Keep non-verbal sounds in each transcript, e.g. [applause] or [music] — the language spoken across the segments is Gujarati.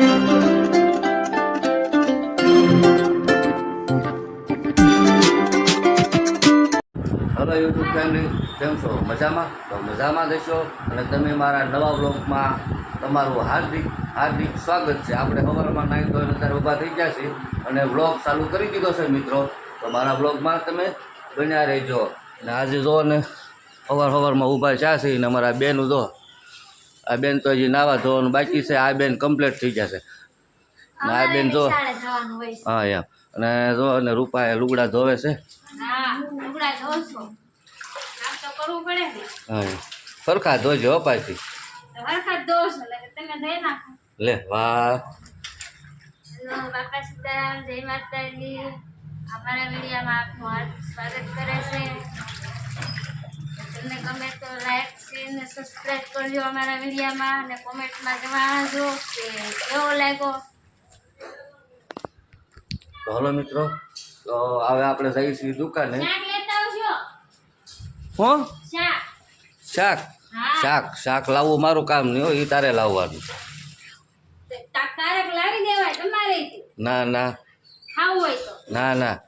હલો યુટ્યુબ ફેમિલી કેમ છો? મજામાં? તો મજામાં દેશો અને તમે મારા નવા બ્લોગમાં તમારું હાર્દિક હાર્દિક સ્વાગત છે. આપણે સવારમાં નાઈ ધોઈને અત્યારે ઊભા થઈ ગયા છીએ. અને બ્લોગ ચાલુ કરી દીધો છે, મિત્રો. તો મારા બ્લોગમાં તમે બન્યા રહેજો. અને આજે જો ને સવાર સવારમાં ઊભા થયા છે અને અમારા બેનું જો આ બેન તો હજી નાવા ધોવાનું બાકી છે આ બેન કમ્પ્લીટ થઈ જશે. આ બેન જો હા એમ. અને જો અને રૂપા લુગડા ધોવે છે. હા. સરખા ધોજો પાછી. નાખો. લે વાહ. બાપા સીતારામ જય માતાજી. અમારા મીડિયામાં આપનું સ્વાગત કરે છે. તમને ગમે તો લાઈક શેર ને સબસ્ક્રાઈબ કરજો અમારા મીડિયામાં અને કોમેન્ટમાં જણાવજો કે કેવો લાગ્યો. તો હલો મિત્રો તો હવે આપણે જઈશું દુકાને. શાક લેતા આવજો. હું? શાક. શાક? શાક શાક લાવવું મારું કામ નહીં હોય એ તારે લાવવાનું. તા- તારક લાવી દેવાય તમારે. ના ના. ના ના.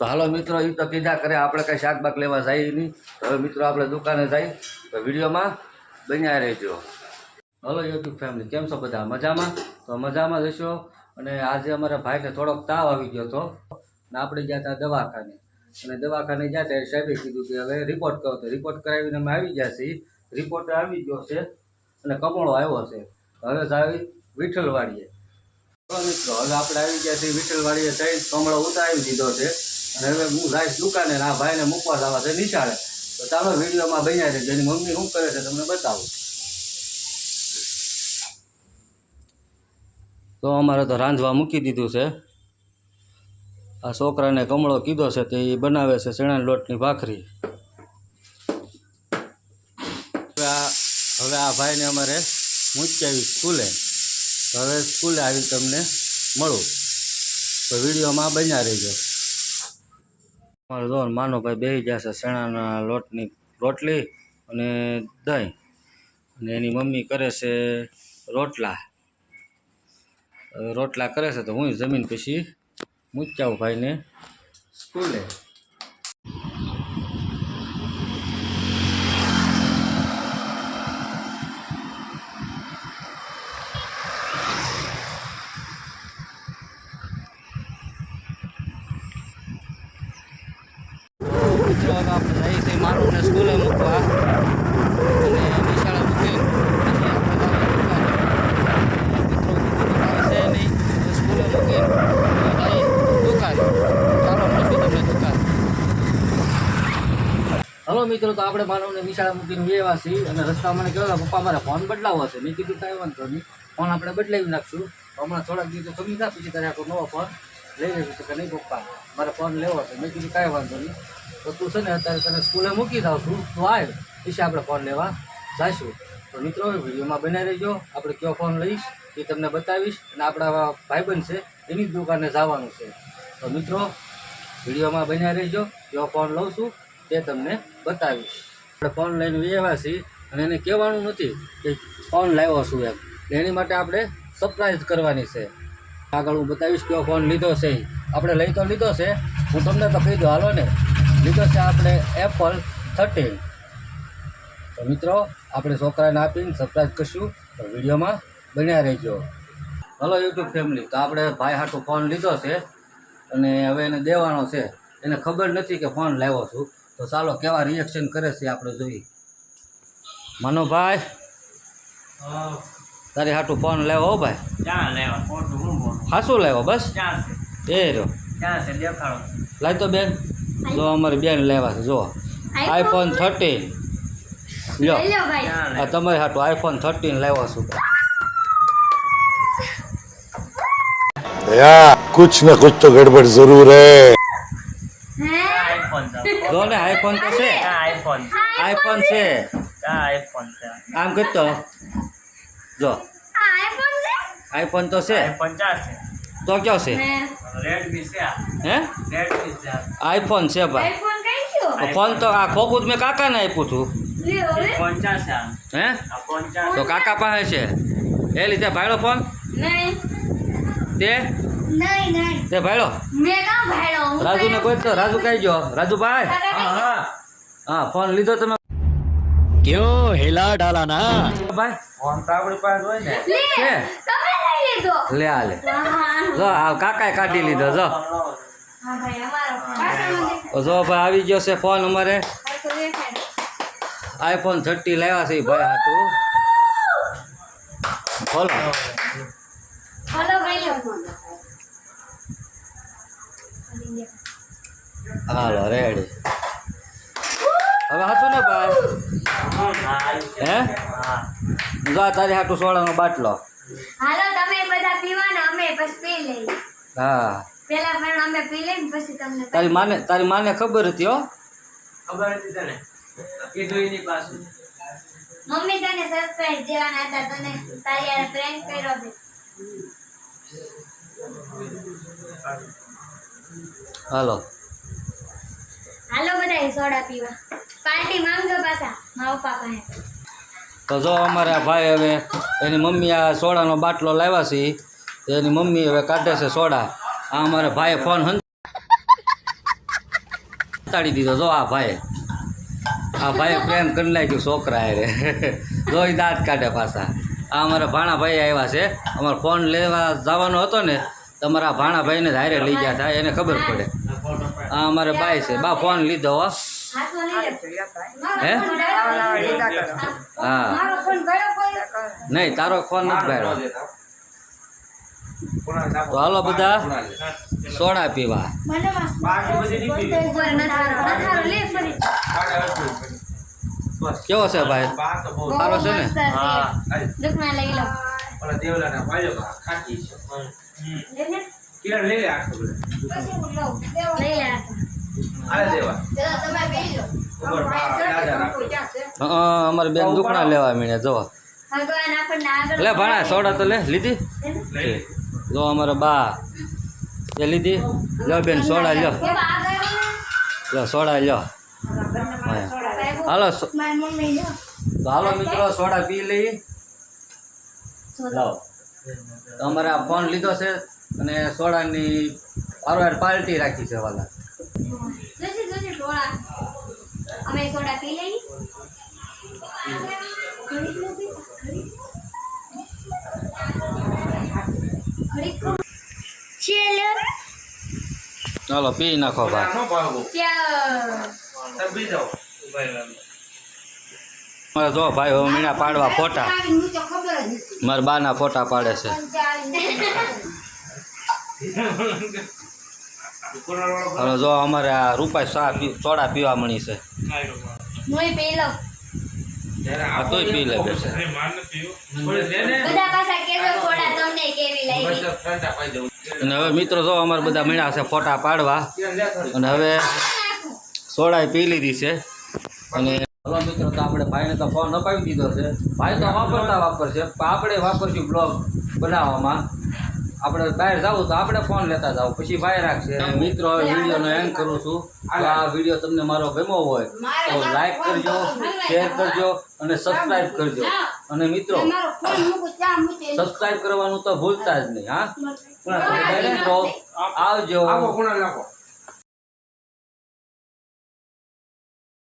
તો હાલો મિત્રો એ તો કીધા કરે આપણે કાંઈ શાકબાક લેવા જાય નહીં. હવે મિત્રો, આપણે દુકાને જાય. તો વિડીયોમાં બન્યા રહેજો. હલો યુટ્યુબ ફેમિલી કેમ છો બધા? મજામાં? તો મજામાં જશો અને આજે અમારા ભાઈને થોડોક તાવ આવી ગયો હતો. ને આપણે ગયા હતા દવાખાને. અને દવાખાને ગયા ત્યારે સાહેબે કીધું કે હવે રિપોર્ટ કરો. તો રિપોર્ટ કરાવીને અમે આવી ગયા છીએ. રિપોર્ટ આવી ગયો છે અને કમળો આવ્યો છે. હવે જાવી વિઠ્ઠલવાડીએ. મિત્રો, હવે આપણે આવી ગયા છીએ વિઠ્ઠલવાડીએ જઈને કમળો ઉતારી દીધો છે. અને હવે હું રાઈસ દુકાને આ ભાઈને મૂકવા જવા છે નિશાળે. તો ચાલો વિડીયોમાં બન્યા છે જેની મમ્મી શું કરે છે તમને બતાવું. તો અમારે તો રાંધવા મૂકી દીધું છે. આ છોકરાને કમળો કીધો છે તે એ બનાવે છે શેણાની લોટની ભાખરી. હવે આ હવે આ ભાઈને અમારે મૂકી આવી સ્કૂલે. તો હવે સ્કૂલે આવી તમને મળું. તો વિડીયોમાં બન્યા રહેજો. અમારે જો માનો ભાઈ બેસી જશે શેણાના લોટની રોટલી અને દહીં. અને એની મમ્મી કરે છે રોટલા. રોટલા કરે છે તો હું જમીન પછી મૂક્યાવું ભાઈને સ્કૂલે. મિત્રો હવે આપણે જઈએ છીએ સ્કૂલે મૂકવા. અને નિશાળે મૂકી મિત્રો આવે દુકાન ચાલો હલો મિત્રો, તો આપણે માનવને નિશાળે મૂકીને વેવા છીએ. અને રસ્તા મને કહેવા પપ્પા, મારે ફોન બદલાવો છે. મેં કીધું, કાંઈ વાંધો નહીં. ફોન આપણે બદલાવી નાખશું. હમણાં થોડાક દિવસો કમી થાય, પછી ત્યારે આપણો નવો ફોન લઈ તો કે નહીં પપ્પા? મારે ફોન લેવો છે. મેં કીધું, કાંઈ વાંધો નહીં. તો તું છે ને અત્યારે તને સ્કૂલે મૂકી દઉં છું. તું આવે પછી આપણે ફોન લેવા જઈશું. તો મિત્રો વિડીયોમાં બનાવી રહેજો. આપણે કયો ફોન લઈશ એ તમને બતાવીશ. અને આપણા ભાઈબંધ છે, એની જ દુકાને જવાનું છે. તો મિત્રો, વિડીયોમાં બન્યા રહેજો. કયો ફોન લઉં છું તે તમને બતાવીશ. આપણે ફોન લઈને વ્યવા છીએ અને એને કહેવાનું નથી કે ફોન લાવ્યો છું એમ. એની માટે આપણે સરપ્રાઈઝ કરવાની છે. આગળ હું બતાવીશ કયો ફોન લીધો છે. આપણે લઈ તો લીધો છે. હું તમને તો કહી દઉં, હાલો ને. લીધો છે આપણે એપલ થર્ટીન તો મિત્રો, આપણે છોકરાને આપીને સરપ્રાઈઝ કરશું. તો વિડીયોમાં બન્યા રહેજો. હલો યુટ્યુબ ફેમિલી તો આપણે ભાઈ હાટો ફોન લીધો છે અને હવે એને દેવાનો છે. એને ખબર નથી કે ફોન લાવ્યો છું. તો ચાલો, કેવા રિએક્શન કરે છે આપણે જોઈએ. માનો ભાઈ તારી હાટું ફોન લેવો હો ભાઈ. ક્યાં લેવો? બસ? એ રહ્યો. લાય તો બેન જો અમારી બેન લેવા છે જો. આઈફોન થર્ટીન લ્યો. આ તમારી હાટું આઈફોન થર્ટીન લેવો છું. કુછ ને કુછ તો ગડબડ જરૂર હે. જો ને આઈફોન તો છે. આઈફોન છે? આઈફોન છે. આમ કરતો જો. આઈફોન છે? આઈફોન તો છે. ક્યાં છે. તો કયો છે? હે. રેડમી છે હે? રેડમી છે આઈફોન છે ભાઈ. આઈફોન કઈ ગયો ફોન તો આ ખોખું મેં કાકાને આપ્યું હતું. આ. હે? તો કાકા પાસે છે. એ લીધે ભાઈડો ફોન તે? નહીં નહીં. તે ભાઈલો મેં કામ ભાડો હું રાજુને કોઈ તો રાજુ કહી ગયો રાજુભાઈ? હા હા હા. ફોન લીધો તમે કયો હેલા ડાલાના ભાઈ ફોન તો આપણી હોય ને. છે. તમે લઈ લીધો. લે આ લે. જો આ કાકાએ કાઢી લીધો જો. જો ભાઈ આવી ગયો છે ફોન અમારે. આઈફોન થર્ટી લાવ્યા છે ભાઈ હાટું. ખોલો હાલો રેડી હવે હાથો ને ભાઈ. હે? જો તારી હાટું સોડાનો બાટલો. હાલો તમે બધા પીવાના અમે પછી પી લઈએ. હા. પેલા પણ અમે પી લઈએ પછી તમને તારી માને તારી માને ખબર હતી હો. ખબર હતી તને? કીધું એની પાસે મમ્મી તને સરપ્રાઈઝ દેવાના હતા તને તારી યાર પ્રેન્ક કર્યો છે. હાલો. હાલો બધા સોડા પીવા. પાર્ટી માંગજો પાછા મારા પાપા હે તો જો અમારા ભાઈ હવે એની મમ્મી આ સોડાનો બાટલો લાવ્યા છે એની મમ્મી હવે કાઢે છે સોડા. આ અમારા ભાઈએ ફોન હંતાડી દીધો, જો આ ભાઈએ. આ ભાઈ પ્રેમ કરી નાખ્યું છોકરા એ [laughs] જોઈ દાંત કાઢે પાછા. આ અમારા ભાણાભાઈ આવ્યા છે. અમારો ફોન લેવા જવાનો હતો ને, તો અમારા ભાણા ભાઈને હારે લઈ ગયા હતા, એને ખબર પડે. આ અમારે બાઈ છે. બા, ફોન લીધો હો. હે હા? મારો ફોન ગયો કોઈ નહીં તારો ફોન નથી ભાડ્યો તો હાલો બધા સોડા પીવા. ઉપર નથારો નથારો લે ફરી કેવો છે ભાઈ? સારો છે ને? લઈ લે. લઈ લે. અમારી બેન દુકડા લેવા મીણે જો લે ભાણા સોડા તો લે લીધી? જો અમારે બા. એ લીધી? લો બેન સોડા લ્યો. લો સોડા લ્યો. હા. હાલો હાલો મિત્રો સોડા પી લઈએ લો તો. અમારે આ ફોન લીધો છે અને સોડાની હારવાર પાર્ટી રાખી છે વાલા. જોજી જોજી ટોળા અમે સોડા પી લઈ. ચાલો. ચાલો પી નાખો ભાઈ. મારે જો ભાઈ હવે મીણા પાડવા ફોટા. મારા બાના ફોટા પાડે છે. હવે જો અમારે આ રૂપાઈ ચા પી સોડા પીવા મળી છે. હું પી લઉં આ તોય પી લે બે બધા પાછા કેજો સોડા તમને કેવી લાગી. અને હવે મિત્રો જો અમારે બધા મીણા છે ફોટા પાડવા. અને હવે સોડા પી લીધી છે. અને હલો મિત્રો તો આપણે ભાઈને તો ફોન અપાવી દીધો છે. ભાઈ તો વાપરતા વાપરશે. પણ આપણે વાપરશું બ્લોગ બનાવવામાં. આપણે બહાર જાવું તો આપણે ફોન લેતા જાવ પછી ભાઈ રાખશે. મિત્રો હવે વિડીયોનો એન્ડ કરું છું. તો આ વીડિયો તમને મારો ગમ્યો હોય તો લાઈક કરજો શેર કરજો અને સબસ્ક્રાઈબ કરજો. અને મિત્રો સબસ્ક્રાઈબ કરવાનું તો ભૂલતા જ નહીં હા? પણ આવજો.